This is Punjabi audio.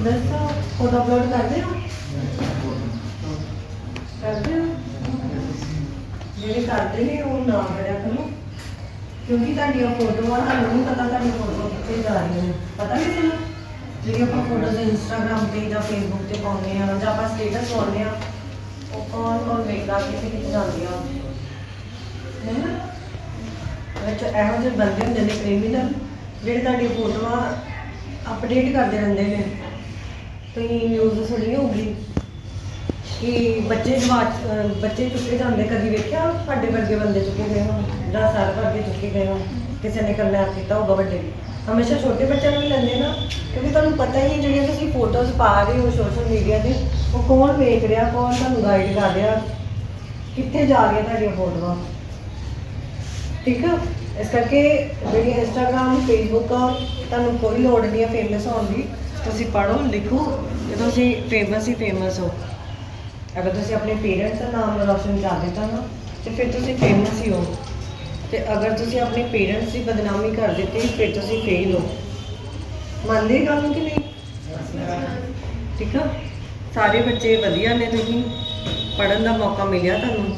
ਦੱਸੋ ਫੋਟੋ ਅਪਲੋਡ ਕਰਦੇ ਹੋ ਕਰਦੇ ਜਿਹੜੇ ਕਰਦੇ ਨੇ ਉਹ ਨਾ ਕਰਿਆ ਕਰੋ। ਕਿਉਂਕਿ ਤੁਹਾਡੀਆਂ ਫੋਟੋਆਂ ਤੁਹਾਨੂੰ ਨਹੀਂ ਪਤਾ ਤੁਹਾਡੀ ਫੋਟੋ ਕਿੱਥੇ ਜਾ ਰਹੀਆਂ ਨੇ। ਪਤਾ ਨਹੀਂ ਤੁਹਾਨੂੰ ਜਿਹੜੀ ਆਪਾਂ ਫੋਟੋਜ਼ ਇੰਸਟਾਗ੍ਰam ਤੇ ਜਾਂ ਫੇਸਬੁੱਕ ਤੇ ਪਾਉਂਦੇ ਆ ਜਾਂ ਆਪਾਂ ਸਟੇਟਸ ਪਾਉਂਦੇ ਆ ਉਹ ਕੌਣ ਕੌਣ ਵੇਖਦਾ, ਕਿੱਥੇ ਕਿੱਥੇ ਜਾਂਦੀਆਂ। ਹੈ ਨਾ? ਵਿੱਚ ਇਹੋ ਜਿਹੇ ਬੰਦੇ ਹੁੰਦੇ ਨੇ ਕ੍ਰਿਮੀਨਲ ਜਿਹੜੇ ਤੁਹਾਡੀ ਫੋਟੋਆਂ ਅਪਡੇਟ ਕਰਦੇ ਰਹਿੰਦੇ ਨੇ। ਤੁਸੀਂ ਨਿਊਜ਼ ਸੁਣੀ ਹੋਊਗੀ ਕਿ ਬੱਚੇ ਜਵਾਚ ਅਹ ਬੱਚੇ ਚੁੱਕੇ ਜਾਂਦੇ, ਕਦੀ ਵੇਖਿਆ ਸਾਡੇ ਵਰਗੇ ਬੰਦੇ ਚੁੱਕੇ ਗਏ ਹੋਣ ਦਸ ਸਾਲ ਵਰਗੇ ਚੁੱਕੇ ਗਏ ਹੋਣ, ਕਿਸੇ ਨੇ ਕਿਡਨੈਪ ਕੀਤਾ ਹੋਊਗਾ ਵੱਡੇ ਨੇ। ਹਮੇਸ਼ਾ ਛੋਟੇ ਬੱਚਿਆਂ ਨੂੰ ਵੀ ਲੈਂਦੇ ਨਾ, ਕਿਉਂਕਿ ਤੁਹਾਨੂੰ ਪਤਾ ਹੀ ਹੈ, ਜਿਹੜੀਆਂ ਤੁਸੀਂ ਫੋਟੋਜ਼ ਪਾ ਰਹੇ ਹੋ ਸੋਸ਼ਲ ਮੀਡੀਆ ਤੇ, ਉਹ ਕੌਣ ਵੇਖ ਰਿਹਾ, ਕੌਣ ਤੁਹਾਨੂੰ ਗਾਈਡ ਕਰ ਰਿਹਾ, ਕਿੱਥੇ ਜਾ ਰਹੀਆਂ ਤੁਹਾਡੀਆਂ ਫੋਟੋਆਂ। ਠੀਕ ਆ? ਇਸ ਕਰਕੇ ਜਿਹੜੀ ਇੰਸਟਾਗ੍ਰam ਫੇਸਬੁੱਕ ਆ ਤੁਹਾਨੂੰ ਕੋਈ ਲੋੜ ਨਹੀਂ ਹੈ ਫੇਮਸ ਹੋਣ ਦੀ, ਤੁਸੀਂ ਪੜ੍ਹੋ, ਲਿਖੋ ਤੇ ਤੁਸੀਂ ਫੇਮਸ ਹੀ ਫੇਮਸ ਹੋ। ਅਗਰ ਤੁਸੀਂ ਆਪਣੇ ਪੇਰੈਂਟਸ ਦਾ ਨਾਮ ਰੋਸ਼ਨ ਕਰ ਦਿੱਤਾ ਨਾ ਤੇ ਫਿਰ ਤੁਸੀਂ ਫੇਮਸ ਹੀ ਹੋ। ਤੇ ਅਗਰ ਤੁਸੀਂ ਆਪਣੇ ਪੇਰੈਂਟਸ ਦੀ ਬਦਨਾਮੀ ਕਰ ਦਿੱਤੀ ਫਿਰ ਤੁਸੀਂ ਫੇਲ ਹੋ। ਮੰਨਦੇ ਇਹ ਗੱਲ ਨੂੰ ਕਿ ਨਹੀਂ? ਠੀਕ ਆ? ਸਾਰੇ ਬੱਚੇ ਵਧੀਆ ਨੇ ਤੁਸੀਂ। ਪੜਨ ਦਾ ਮੌਕਾ ਮਿਲਿਆ ਤੁਹਾਨੂੰ।